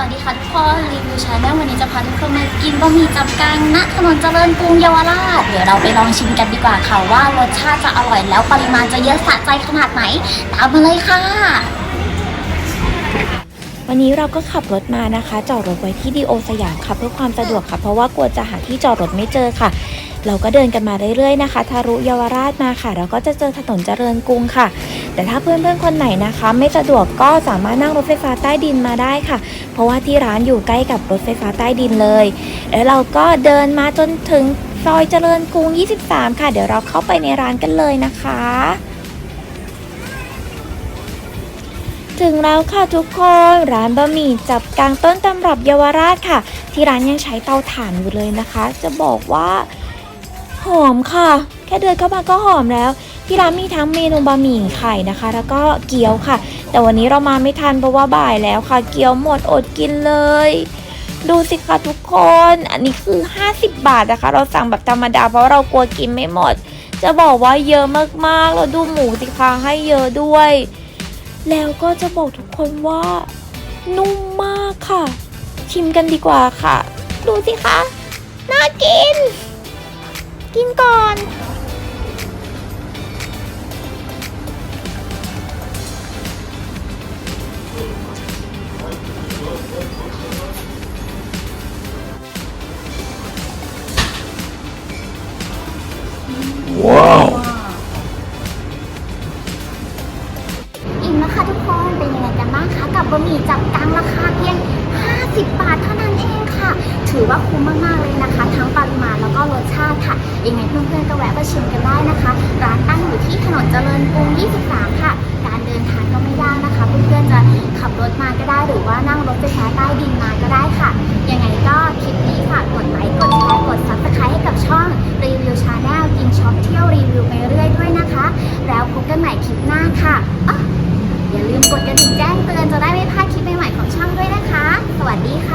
วัสดีค่ะทุกคนรีวิวชาแนลวันนี้จะพาทุกคนมากินบะหมี่จับกังณถนนเจริญกรุงเยาวราชเดี๋ยวเราไปลองชิมกันดีกว่าค่ะว่ารสชาติจะอร่อยแล้วปริมาณจะเยอะสะใจขนาดไหนตามมาเลยค่ะ วันนี้เราก็ขับรถมานะคะ จอดรถไว้ที่ดีโอสยามค่ะเพื่อความสะดวกค่ะ เพราะว่ากลัวจะหาที่จอดรถไม่เจอค่ะ เราก็เดินกันมาเรื่อยๆนะคะ ทารุเยาวราชมาค่ะ เราก็จะเจอถนนเจริญกรุงค่ะ แต่ถ้าเพื่อนๆคนไหนนะคะ ไม่สะดวกก็สามารถนั่งรถไฟฟ้าใต้ดินมาได้ค่ะ เพราะว่าที่ร้านอยู่ใกล้กับรถไฟฟ้าใต้ดินเลย แล้วเราก็เดินมาจนถึงซอยเจริญกรุง 23 ค่ะ เดี๋ยวเราเข้าไปในร้านกันเลยนะคะ ถึงแล้วค่ะทุกคน ร้านบะหมี่จับกลางต้นตำรับเยาวราชค่ะ ที่ร้านยังใช้เตาถ่านอยู่เลยนะคะ จะบอกว่าหอมค่ะ แค่เดินเข้ามาก็หอมแล้ว ที่ร้านมีทั้งเมนูบะหมี่ไข่นะคะ แล้วก็เกี๊ยวค่ะ แต่วันนี้เรามาไม่ทันเพราะว่าบ่ายแล้วค่ะ เกี๊ยวหมดอดกินเลย ดูสิคะทุกคน อันนี้คือ 50 บาทนะคะ เราสั่งแบบธรรมดาเพราะเรากลัวกินไม่หมด จะบอกว่าเยอะมากๆแล้วดูหมูสิคะให้เยอะด้วย แล้วก็จะบอกทุกคนว่า นุ่มมากค่ะ ชิมกันดีกว่าค่ะ ดูสิคะ น่ากิน กินก่อน อิ่มแล้วค่ะทุกคนเป็นยังไงกันบ้างคะกับบะหมี่จับกังราคาเพียง 50 บาทเท่านั้นเองค่ะ ถือว่าคุ้มมากๆเลยนะคะ ทั้งปริมาณแล้วก็รสชาติค่ะยังไงเพื่อนๆก็แวะมาชิมกันได้นะคะ ร้านตั้งอยู่ที่ถนนเจริญกรุง 23 ค่ะ cobardija.